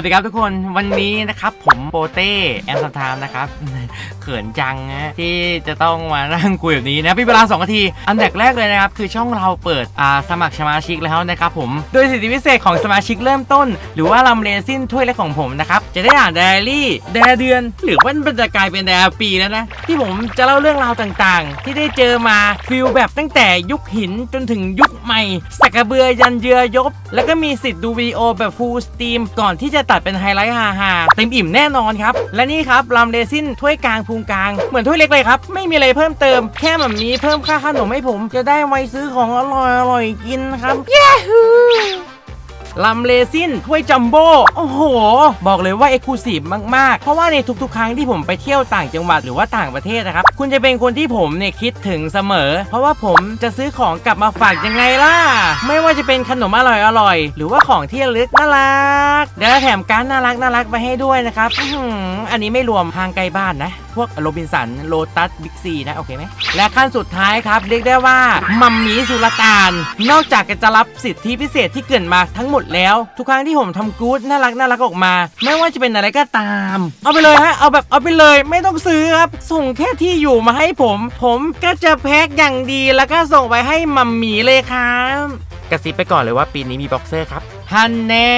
วัสดีครับทุกคนวันนี้นะครับผมโปเต้แอมสตามนะครับ ขินจังนะที่จะต้องมานั่งคุยแบบนี้นะพี่เวลา2นาที อันดับแรกเลยนะครับ คือช่องเราเปิดอ่าสมัครสมาชิกแล้วนะครับผม โดยสิทธิพิเศษของสมาชิกเริ่มต้น หรือว่าลำเลซินถ้วยเล็กของผมนะครับจะได้อ่านไดอารี่ไดอาเดือน หรือว่ามันจะกลายเป็นไดอาปีแล้วนะที่ผมจะเล่าเรื่องราวต่างๆ ที่ได้เจอมาฟิลแบบตั้งแต่ยุคหินจนถึงยุคใหม่ สักกระเบือยันเยือยบ แล้วก็มีสิทธิ์ดูวีโอแบบฟูลสตรีมก่อนที่จะตัดเป็นไฮไลท์ฮาๆเต็มอิ่มแน่นอนครับและนี่ครับลำเรซินถ้วยกลางพุงกลาง เหมือนถ้วยเล็กเลยครับ ไม่มีอะไรเพิ่มเติม แค่แบบนี้เพิ่มค่าขนมให้ผม จะได้ไว้ซื้อของอร่อยๆกินครับเย้ฮูลำเลซินถ้วยจัมโบ้ โอ้โห บอกเลยว่าเอกลูซีฟมาก ๆ เพราะว่าในทุก ๆ ครั้งที่ผมไปเที่ยวต่างจังหวัดหรือว่าต่างประเทศนะครับ คุณจะเป็นคนที่ผมเนี่ยคิดถึงเสมอ เพราะว่าผมจะซื้อของกลับมาฝากยังไงล่ะ ไม่ว่าจะเป็นขนมอร่อยๆหรือว่าของที่ระลึกน่ารัก เดี๋ยวแถมการดน่ารักน่ารักไปให้ด้วยนะครับอื้อหืออันนี้ไม่รวมทางไกลบ้านนะพวกโรบินสันโลตัสบิ๊กซีนะ โอเคไหม และขั้นสุดท้ายครับ เรียกได้ว่า มัมมี่สุลต่าน นอกจากจะรับสิทธิพิเศษที่เกินมาทั้งหมดแล้ว ทุกครั้งที่ผมทำกู๊ดน่ารักน่ารักออกมา ไม่ว่าจะเป็นอะไรก็ตาม เอาไปเลยฮะ เอาแบบเอาไปเลยไม่ต้องซื้อครับ ส่งแค่ที่อยู่มาให้ผม ผมก็จะแพ็คอย่างดีแล้วก็ส่งไปให้มัมมี่เลยครับกระซิบไปก่อนเลยว่าปีนี้มีบ็อกเซอร์ครับ ฮันแน่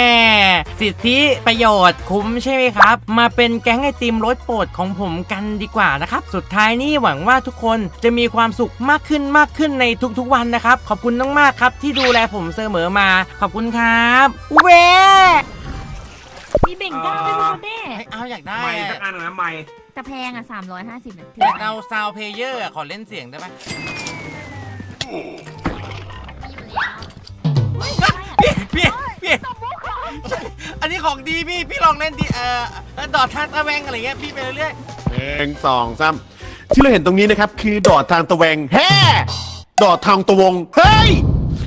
สิทธิประโยชน์คุ้มใช่ไหมครับ มาเป็นแก๊งไอติมรสโปรดของผมกันดีกว่านะครับ สุดท้ายนี่หวังว่าทุกคนจะมีความสุขมากขึ้นมากขึ้นในทุกๆวันนะครับ ขอบคุณมากๆครับ ที่ดูแลผมเสมอมา ขอบคุณครับเวมีเบ่งกล้าด้วยโมเด้เอาอยากได้ไม่สักอันหนึ่งนะไม่แต่แพงอะ 350นาทีอยากเอาซาวเพลเยอร์ขอเล่นเสียงได้ไหมพี่พี่ พี่อันนี้ของดีพี่ พี่ลองเล่นดิเอ่อดอดทางตะแวงอะไรเงี้ยพี่ไปเรื่อยหนึ่งสองสามที่เราเห็นตรงนี้นะครับ คือดอดทางตะแวงแฮ่ดอดทางตะวงเฮ้ย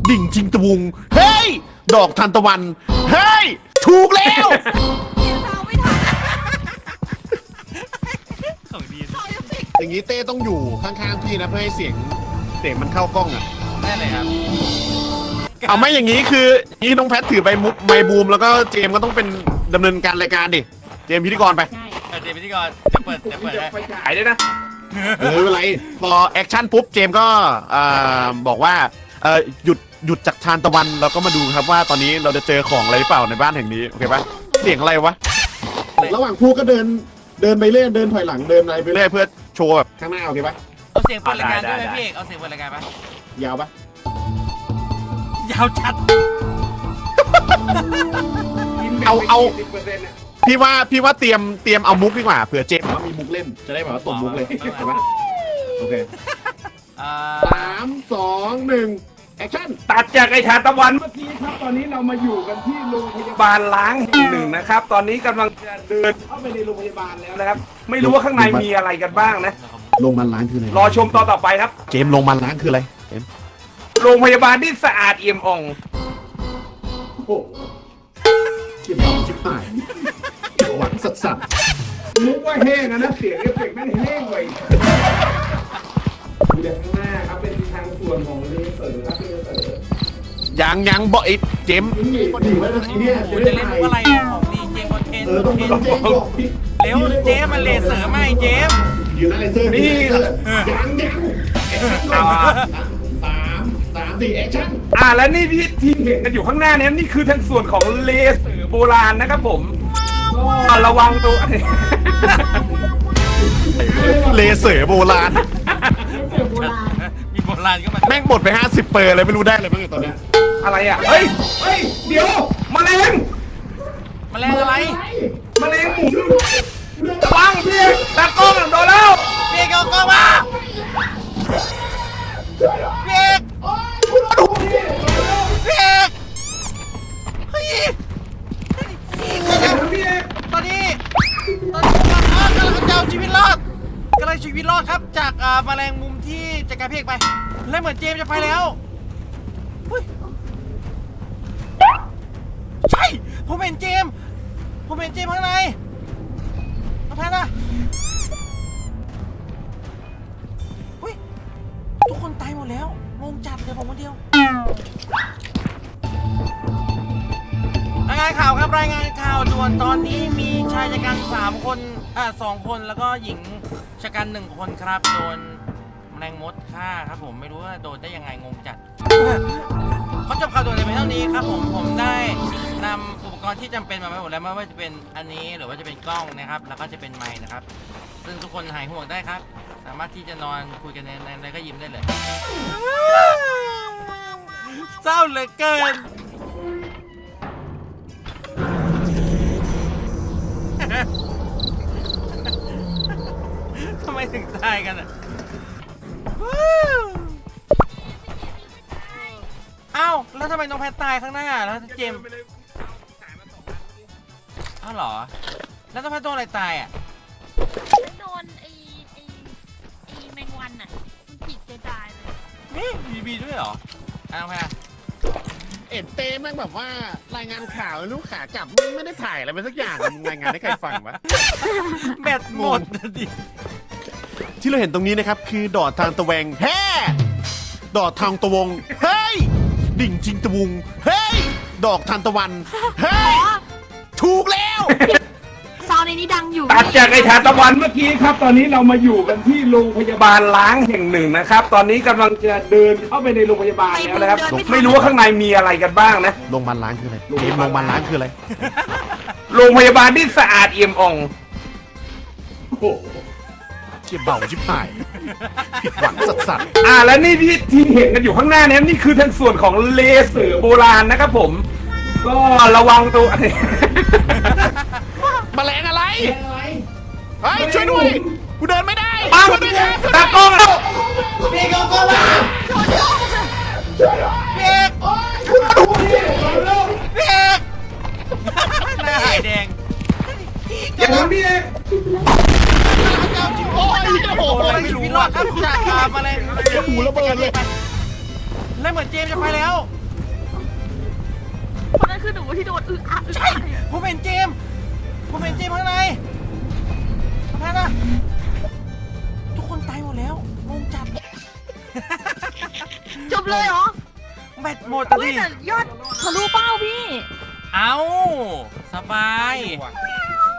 ดิ่งจิงตะวงเฮ้ยดอกทานตะวันเฮ้ยถูกแล้วของดีอย่างนี้เต้ต้องอยู่ข้างๆพี่นะเพื่อให้เสียงเสียงมันเข้ากล้องอะได้เลยครับ เอาไม่อย่างนี้คือนี่น้องแพทถือไปมุกไมค์บูมแล้วก็เจมส์ก็ต้องเป็นดำเนินการรายการดิ เจมส์พิธีกรไปใช่เออเดี๋ยวพิธีกรจะเปิดจะเปิดจะให้ไปขายด้วยนะเออไม่เป็นไรพอแอคชั่นปุ๊บเจมส์ก็เอ่อบอกว่าเอ่อหยุดหยุดจากทานตะวันเราก็มาดูครับว่าตอนนี้เราจะเจอของอะไรหรือเปล่าในบ้านแห่งนี้โอเคปะเสียงอะไรวะระหว่างพูดก็เดินเดินไปเรื่อยเดินถอยหลังเดินอะไรไปเรื่อยเพื่อโชว์แบบข้างหน้าโอเคปะเอาเสียงเปิดรายการด้วยไหมได้ได้พี่เอกเอาเสียงเปิดรายการปะยาวปะ ยาวชัด เอาเอา สิบเปอร์เซ็นต์เนี่ยพี่ว่าพี่ว่าเตรียมเตรียมเอามุกดีกว่าเผื่อเจมส์ว่ามีมุกเล่น จะได้แบบว่าตบมุกเลยโอเคปะโอเคอ่าสามสองหนึ่งแอคชั่นตัดจากไอ้ชาตะวันเมื่อกี้ครับ ตอนนี้เรามาอยู่กันที่โรงพยาบาลล้างแห่งหนึ่งนะครับ ตอนนี้กำลังจะเดินเข้าไปในโรงพยาบาลแล้วนะครับ ไม่รู้ว่าข้างในมีอะไรกันบ้างนะ ลงมันล้างคืออะไรรอชมตอนต่อไปครับ เจมส์ลงมันล้างคืออะไรเจมส์ โรงพยาบาลที่สะอาดเอี่ยมอ่อง โอ้โหชิบหายชิบหายหวังสัสสัสมุกว่าแห้งอะนะเสียงเอฟเฟกต์ไม่แห้งเลยดูจากข้างหน้าครับเป็นทางส่วนของเลเซอร์ครับเลเซอร์ยังยังบอกไอ้เจมส์นี่ดีว่าทีเนี้ยโอ้โหจะเล่นมุกอะไรอะของดีเจมส์คอนเทนต์คอนเทนต์เจมส์บอกพี่เร็วเจมส์มันเลเซอร์ไหมเจมส์อยู่หน้าเลเซอร์นี่ยังยังสาม สามสี่แอคชั่นอ่าและนี่ที่ที่เห็นกันอยู่ข้างหน้าเนี้นี่คือทางส่วนของเลเซอร์โบราณนะครับผมก็ระวังตัว เลเซอร์โบราณมีโบราณก็มาแม่งหมดไป 50 เปอร์เลยไม่รู้ได้เลยบ้างตอนเนี้ยอะไรอะ เฮ้ย เฮ้ย เดี๋ยวมแมลงแมลงอะไรมแมลงหมุนระวังพี่ตากล้องโดนแล้ว พี่เอกเอากล้องมาพี่ เอาชีวิตรอดกำลังชีวิตรอดครับ จากอ่าแมลงมุมที่จากการเอกไป แล้วเหมือนเจมส์จะไปแล้วเฮ้ยใช่ ผมเห็นเจมส์ผมเห็นเจมส์ข้างในน้องแพทย์อะเฮ้ยทุกคนตายหมดแล้วงงจัดเลยผมคนเดียวายข่าวครับรายงานข่าวด่วนตอนนี้มีชายชะกันสามคนอ่าสองคนแล้วก็หญิงชะกันหนึ่งคนครับโดนแมลงมดฆ่าครับผมไม่รู้ว่าโดนได้ยังไงงงจัด เขาจบข่าวด่วนเลยไปเท่านี้ครับผมผมได้นำอุปกรณ์ที่จำเป็นมาไว้หมดแล้วไม่ว่าจะเป็นอันนี้หรือว่าจะเป็นกล้องนะครับ แล้วก็จะเป็นไมค์นะครับ ซึ่งทุกคนหายห่วงได้ครับ สามารถที่จะนอนคุยกันในในในก็ยิ้มได้เลย เศร้าเหลือเกิน ทำไมถึงตายกันอะเอ้าแล้วทำไมน้องแพทตายข้างหน้าแล้วเจมส์อ้าวเหรอ แล้วน้องแพทโดนอะไรตายอะโดนไอ้ไอ้ไอ้แมงวันอะมันจิกกระจายเลยนี่บีบีด้วยเหรออ้าวแพทเอ็ดเต้แม่งแบบว่า รายงานข่าวลูกขากลับไม่ได้ถ่ายอะไรไปสักอย่างมึงรายงานให้ใครฟังวะ แบตหมดนะดิที่เราเห็นตรงนี้นะครับ คือดอดทางตะแวงแฮ่ดอดทางตะวงเฮ้ยดิ่งจิงตะวุงเฮ้ยดอกทานตะวันเฮ้ยถูกแล้วซาว ในนี้ดังอยู่ตัดจากไอ้ทานตะวันเมื่อกี้ครับ ตอนนี้เรามาอยู่กันที่โรงพยาบาลล้างแห่งหนึ่งนะครับ ตอนนี้กำลังจะเดินเข้าไปในโรงพยาบาลแล้วนะครับ ไม่รู้ว่าข้างในมีอะไรกันบ้างนะ โรงพยาบาลล้างคืออะไรเกมโรงพยาบาลล้างคืออะไร โรงพยาบาลที่สะอาดเอี่ยมอ่องโอ้โหเชี่ยเบาชิบหายผิดหวังสัสสัสอ่าและนี่ที่ที่เห็นกันอยู่ข้างหน้าเนี้นี่คือทางส่วนของเลเสือโบราณนะครับผม ก็ระวังตัว แมลงอะไรเฮ้ยช่วยด้วยกูเดินไม่ได้ปังช่วยด้วยครับตากล้องแล้วพี่เอกพี่เอกหน้าหายแดงอย่าทำพี่เอกโอ้ยโอ้โหโอ้ยไม่รู้พี่รอดครับจากตามมาเลยหูระเบิดเลย แล้วเหมือนเจมส์จะไปแล้ว คนนั้นคือหนูที่โดนอึอะอึใช่อะผมเห็นเจมส์ ผมเห็นเจมส์ข้างในแพ้นะทุกคนตายหมดแล้วงงจัด จบเลยเหรอแบตหมดอะเฮ้ยดิแต่ยอดทะลุเป้าพี่ เอาสบาย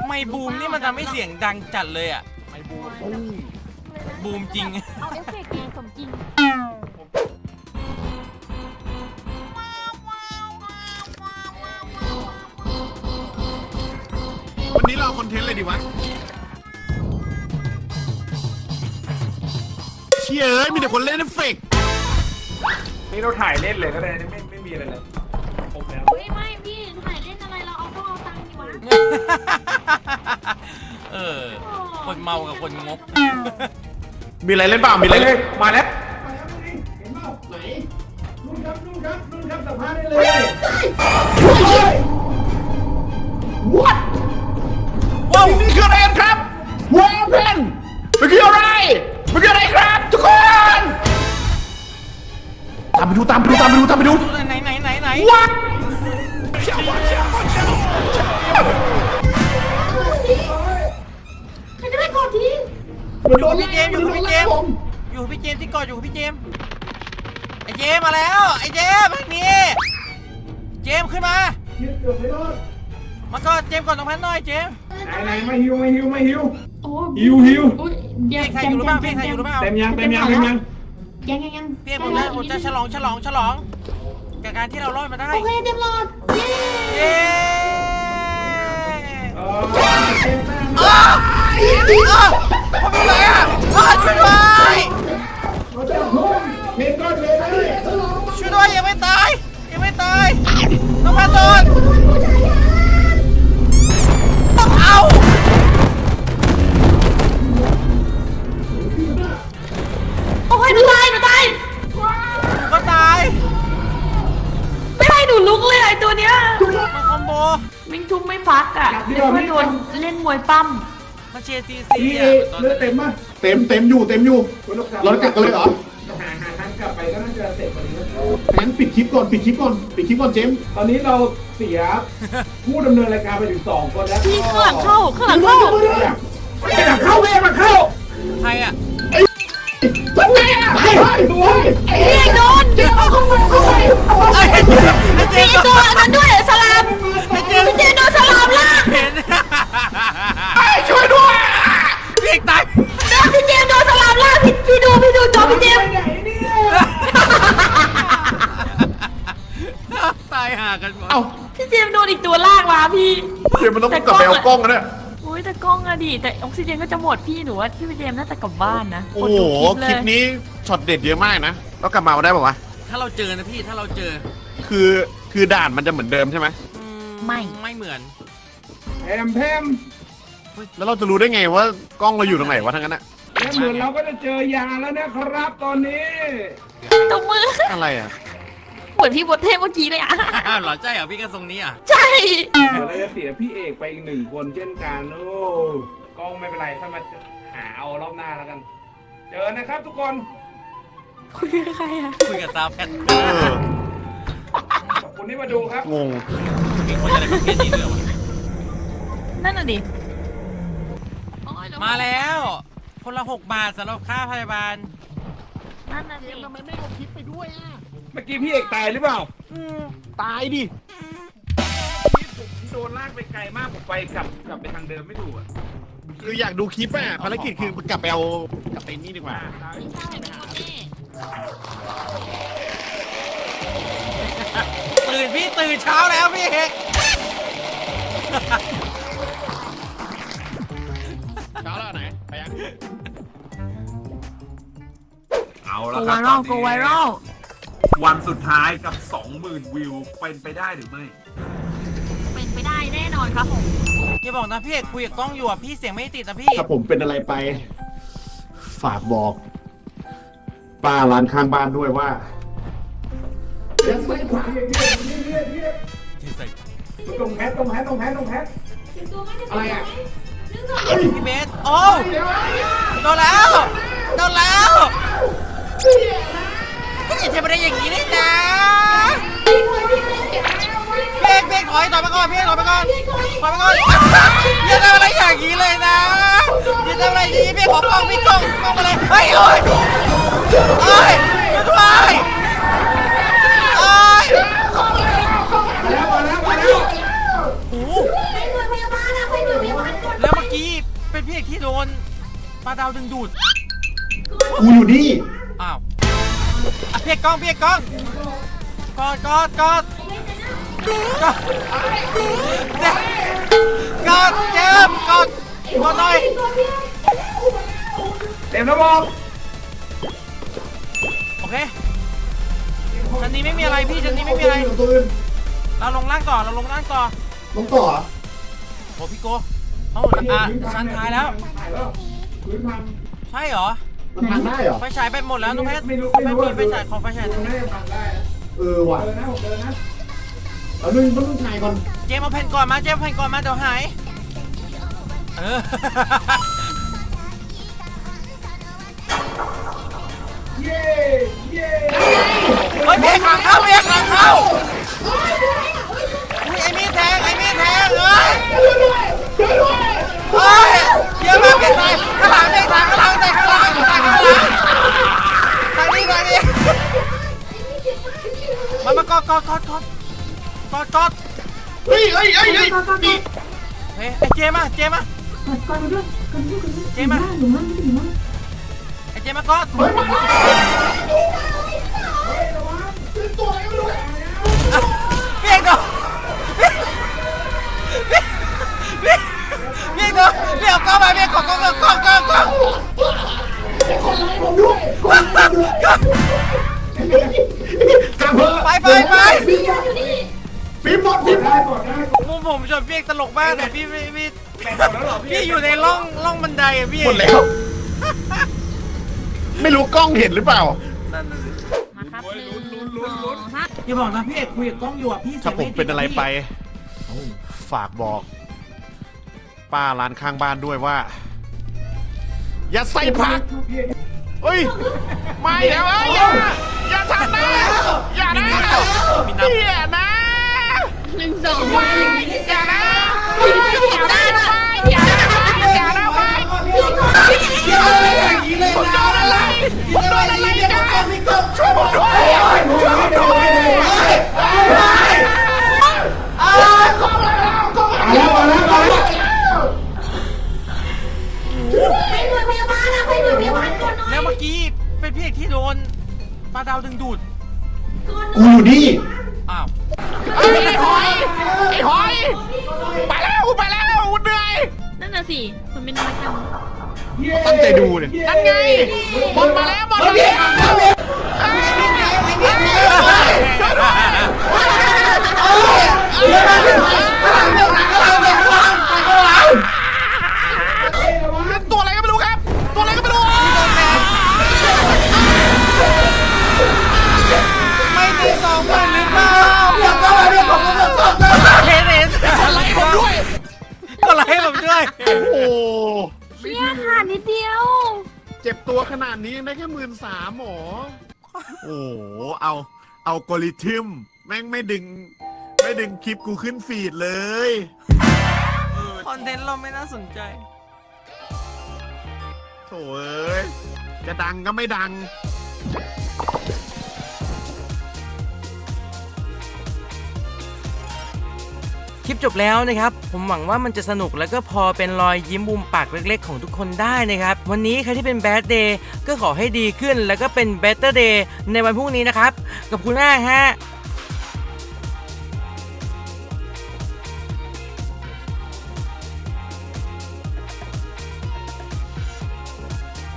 ไม่บูมนี่มันทำให้เสียงดังจัดเลยอะ ไม่บูมบูมจริง เอาเอฟเฟกต์ไงสมจริง วันนี้เราเอาคอนเทนต์เลยดีวะเชี่ยเอ้ยมีแต่คนเล่นเอฟเฟกต์นี่เราถ่ายเล่นเลยก็ได้ไม่ไม่มีอะไรเลยครบแล้วเฮ้ยไม่พี่ถ่ายเล่นอะไรเราเอาต้องเอาตังค์ดีวะเออ คนเมากับคนงกมีอะไรเล่นเปล่ามีอะไปไรเลเล่ยนมาแล้วเห็นเปล่าไหนนู่นครับนู่นครับนู่นครับสัมภาษณ์ได้เลย What ามไปดูตามไปดูตามไปดูตามไปดูไหนไหนไหนไหน What ใครจะได้ก่อนทีอยู่กับพี่เจมส์อยู่กับพี่เจมส์อยู่กับพี่เจมส์ที่เกาะอยู่กับพี่เจมส์ไอ้เจมส์มาแล้วไอ้เจมส์ทางนี้เจมส์ขึ้นมายืดเกือบไม่รอดมาก็เจมส์ก่อนตรงแพนหน่อยเจมส์ไหนไหนไม่หิวไม่หิวไม่หิวโอ้หิวหิวพี่ใครอยู่หรือเปล่าพี่ใครอยู่หรือเปล่าเต็มยังเต็มยังเต็มยัง ยังยังยังพี่ผมจะผมจะฉลองฉลองฉลองกับการที่เรารอดมาได้ โอเคเต็มหลอดเย้เย้เออเต็มแม่อ้าวอ้าวผมอยู่ไหนอะอ้าวช่วยด้วยเราจะพุ่งเห็นก้อนเลยนะช่วยด้วยยังไม่ตายยังไม่ตายน้องแพนโดน มันเชียร์ซีอีซีเออะตอนเลือดเต็มป่ะเต็มเต็มอยู่เต็มอยู่ เราจะกลับกันเลยเหรอหาหาทางกลับไปก็น่าจะเสร็จพอดีนะงั้นปิดคลิปก่อนปิดคลิปก่อนปิดคลิปก่อนเจมส์ตอนนี้เราเสียผู้ดำเนินรายการไปถึงสองคนแล้วพี่ข้างหลังเข้าข้างหลังเข้าไอ้หลังเข้าเว้ยมาเข้าใครอะทำไมอะไอ้ตัวไอ้เอกโดนไอ้เจมส์ไอ้เจมีมส์ตัวอันนั้นด้วยสล พี่เจมใหญ่เนี่ยตายห่ากันหมดเอ้าพี่เจิ๊บโดนอีกตัวลากมาพี่ เดี๋มันต้องกลับไปเอากล้องนะเนี่ยโอุ้ยแต่กล้องอะดิแต่ออกซิเจนก็จะหมดพี่หนูว่าพี่เจมส์น่าจะกลับบ้านนะโอ้โหคลิปนี้ช็อตเด็ดเยอะมากนะแล้วกลับมาได้ป่าวะ ถ้าเราเจอนะพี่ถ้าเราเจอคือ คือด่านมันจะเหมือนเดิมใช่ไหมไม่ไม่เหมือน แพมเพมแล้วเราจะรู้ได้ไงว่ากล้องเราอยู่ตรงไหนวะทั้งนั้นอะ และเหมือนเราก็จะเจอยาแล้วนะครับตอนนี้ ตบมือ อะไรอะเหมือนพี่บดเทพเมื่อกี้เลยอะอ้าวเหรอใช่เหรอพี่กระทรงนี้อะใช่ เดี๋ยวเราจะเสียพี่เอกไปอีกหนึ่งคนเช่นกันโอ้กล้องไม่เป็นไรถ้ามาหาเอารอบหน้าแล้วกัน เจอนะครับทุกคนคุยกับใครอะคุยกับซาวแพทเออขอบคุณที่มาดูครับ งง มีคนอะไรประเภทนี้ด้วยวะนั่นน่ะดิโอ๊ยเมาแล้ว คนละหกบาทสำหรับค่าพยาบาล นั่นน่ะดิทำไมไม่เอาคลิปไปด้วยอะ เมื่อกี้พี่เอกตายหรือเปล่าตายดิ พี่ผมโดนลากไปไกลมากผมไปกลับกลับไปทางเดิมไม่ถูกอะคืออยากดูคลิปอะภารกิจคือกลับไปเอากลับไปนี่ดีกว่าใช่เป็นคนนี่ตื่นพี่ตื่นเช้าแล้วพี่เอกเช้าแล้วไหนไปยัง เอาโกละคไวรับรัลโกไวรัลวันสุดท้ายกับ 20,000 วิวเป็นไปได้หรือไม่ เป็นไปได้แน่นอนครับผมอย่าบอกนะพี่เอกคุยกับกล้องอยู่อะพี่เสียงไม่ติดนะพี่ ถ้าผมเป็นอะไรไป ฝากบอก ป้าร้านข้างบ้านด้วยว่าอย่าใส่ผักตรงแพทตรงแพทตรงแพทตรงแพทอะไรอะพี่เบสโอ้วโดนแล้วโดนแล้ว พี่อย่าทำอะไรอย่างนี้เลยนะเพี่เพี่เอกถอยถอยมาก่อนเพี่เอกถอยมาก่อนถอยมาก่อนอย่าทำอะไรอย่างนี้เลยนะอย่าทำอะไรอย่างนี้เพี่ขอกล้องพี่กล้องกล้องมาเลยเฮ้ยโอ้ยโอ้ยช่วยด้วยโอ้ยแล้วมาแล้วมาแล้วโอ้แล้วเมื่อกี้เป็นพี่เอกที่โดนปลาดาวดึงดูดกูอยู่นี่ อะพี่เอกกล้องพี่เอกกล้องกอดกอดกอดกอดเจ็บกอดเจ็บกอดกอดหน่อยเต็มแล้วบอกโอเคชั้นนี้ไม่มีอะไรพี่ชั้นนี้ไม่มีอะไร ตัวอื่นเราลงล่างต่อเราลงล่างต่อลงต่อเหรอโอ้พี่โกเอ้าอะชั้นท้ายแล้วถ่ายแล้วพื้นพันใช่เหรอ มันทางได้เหรอไฟฉายไปหมดแล้วน้องเพชรไม่รู้ไม่ไม่รู้มีไฟฉายของไฟฉายตรงนี้พันได้นะเออว่ะเดินนะผมเดินนะเอาหนึ่งมันต้องถ่ายก่อนเจมส์เอาแผ่นก่อนมาเจมส์เอาแผ่นก่อนมาเดี๋ยวหายเออเย้เย้เฮ้ยเพียกหลังเข้าเพียกหลังเข้า อดกอดเฮ้ยเฮ้ยเฮ้ยเฮ้ยนี่เฮ้ยไอ้เจมส์มาเจมส์มาก่อนด้วยก่อนด้วยก่อนด้วยเจมส์มาหนูมั่งหนูมั่งไอ้เจมส์มากอดเฮ้ย ผมชนพี่เอกตลกมากแต่พี่พี่พี่แบ่งหมดแล้วเหรอพี่พี่อยู่ในร่องร่องบันไดอะพี่หมดแล้ว ไม่รู้กล้องเห็นหรือเปล่า นั่นน่ะสิมาครับโอ้ยหนึ่ลุ้งนลุ้นลุ้นลุ้นสองสามอย่าบอกนะพี่เอกคุยกับกล้องอยู่อะพี่ถ้าผมเป็นอะไรไป ฝากบอก ป้าร้านข้างบ้านด้วยว่า อย่าใส่ผักเฮ้ย ไม่นะเอ้ยอย่าอย่าทำนะอย่านะอย่านะ หนึ่งสองอย่านะอย่านะอย่านะอย่านะผมโดนอะไรผมโดนอะไรกันช่วยผมด้วยช่วยผมด้วยมาแล้วมาแล้วมาแล้วแล้วเมื่อกี้เป็นพี่เอกที่โดนปลาดาวดึงดูด กูอยู่นี่ สิคนเป็นน้อยจังตั้งใจดูเนี่ยนั่นไงบอลมาแล้วบอลมาแล้วตัว ขนาดนี้ยังได้แค่หมื่นสามหรอโอ้โหเอา เอากริทึมแม่งไม่ดึง ไม่ดึงคลิปกูขึ้นฟีดเลย คอนเทนต์เราไม่น่าสนใจ โถเอ้ย จะดังก็ไม่ดัง ปจบแล้วนะครับ ผมหวังว่ามันจะสนุกแล้วก็พอเป็นรอยยิ้มมุมปากเล็ก ๆ ของทุกคนได้นะครับ วันนี้ใครที่เป็นแบดเดย์ก็ขอให้ดีขึ้น แล้วก็เป็นเบ t เตอร์เดย์ในวันพรุ่งนี้นะครับขอบคุณมากฮะ